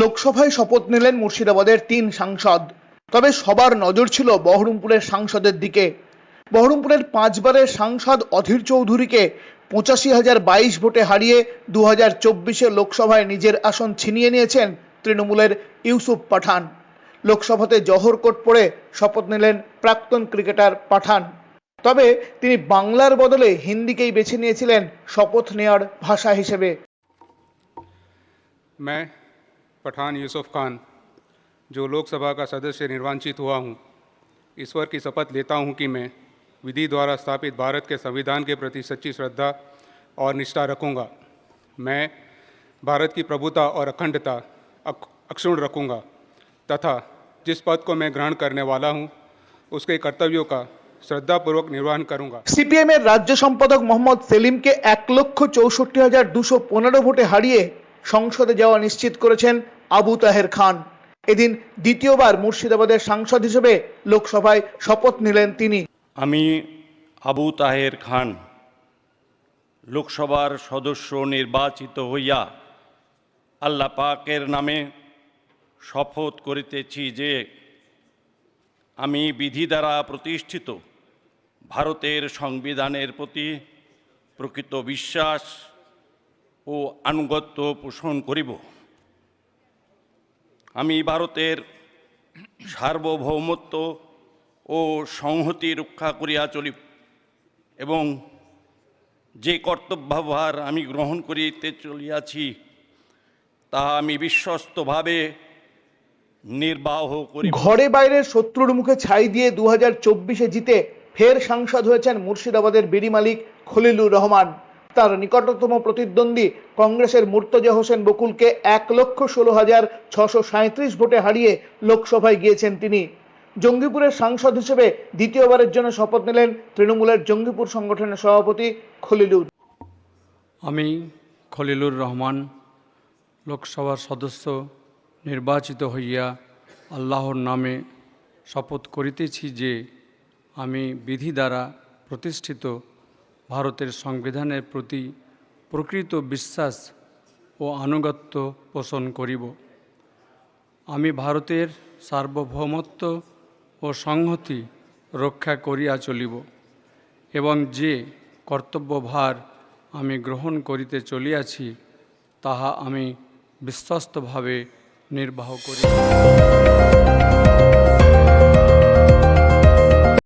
লোকসভায় শপথ নিলেন মুর্শিদাবাদের তিন সাংসদ। তবে সবার নজর ছিল বহরমপুরের সাংসদের দিকে। বহরমপুরের পাঁচবারের সাংসদ অধীর চৌধুরীকে পঁচাশি হাজার বাইশ ভোটে হারিয়ে দু হাজার চব্বিশে লোকসভায় নিজের আসন ছিনিয়ে নিয়েছেন তৃণমূলের ইউসুফ পাঠান। লোকসভাতে জহর কোট পড়ে শপথ নিলেন প্রাক্তন ক্রিকেটার পাঠান। তবে তিনি বাংলার বদলে হিন্দিকেই বেছে নিয়েছিলেন শপথ নেওয়ার ভাষা হিসেবে। पठान यूसुफ खान जो लोकसभा का सदस्य निर्वाचित हुआ हूँ ईश्वर की शपथ लेता हूँ कि मैं विधि द्वारा स्थापित भारत के संविधान के प्रति सच्ची श्रद्धा और निष्ठा रखूँगा मैं भारत की प्रभुता और अखंडता अक- अक्षुण्ण रखूँगा तथा जिस पद को मैं ग्रहण करने वाला हूँ उसके कर्तव्यों का श्रद्धापूर्वक निर्वहन करूँगा সিপিএম এর রাজ্য সম্পাদক মোহাম্মদ সেলিমকে এক লক্ষ চৌষট্টি হাজার দুশো পনেরো ভোটে হারিয়ে সংসদে যাওয়া নিশ্চিত করেছেন আবু তাহের খান। এদিন দ্বিতীয়বার মুর্শিদাবাদের সাংসদ হিসেবে লোকসভায় শপথ নিলেন তিনি। আমি আবু তাহের খান, লোকসভার সদস্য নির্বাচিত হইয়া আল্লাহ পাকের নামে শপথ করিতেছি যে আমি বিধি দ্বারা প্রতিষ্ঠিত ভারতের সংবিধানের প্রতি প্রকৃত বিশ্বাস ও আনুগত্য পোষণ করিব। আমি ভারতের সার্বভৌমত্ব ও সংহতি রক্ষা করিয়া চলি এবং যে কর্তব্যভার আমি গ্রহণ করিতে চলিয়াছি তাহা আমি বিশ্বস্তভাবে নির্বাহ করি। ঘরে বাইরের শত্রুর মুখে ছাই দিয়ে দু হাজার জিতে ফের সাংসদ হয়েছেন মুর্শিদাবাদের বিড়ি মালিক খলিলুর রহমান। তার নিকটতম প্রতিদ্বন্দ্বী কংগ্রেসের মুর্তজা হোসেন বকুলকে এক লক্ষ ষোলো হাজার ছশো সাঁত্রিশ ভোটে হারিয়ে লোকসভায় গিয়েছেন তিনি। জঙ্গিপুরের সাংসদ হিসেবে দ্বিতীয়বারের জন্য শপথ নিলেন তৃণমূলের জঙ্গিপুর সংগঠনের সভাপতি খলিলুর। আমি খলিলুর রহমান, লোকসভার সদস্য, নির্বাচিত হইয়া আল্লাহর নামে শপথ করিতেছি যে আমি বিধি দ্বারা প্রতিষ্ঠিত ভারতের সংবিধানের প্রতি প্রকৃত বিশ্বাস ও আনুগত্য পোষণ করিব। আমি ভারতের সার্বভৌমত্ব ও সংহতি রক্ষা করিয়া চলিব এবং যে কর্তব্যভার আমি গ্রহণ করিতে চলিয়াছি, তাহা আমি বিশ্বস্তভাবে নির্বাহ করি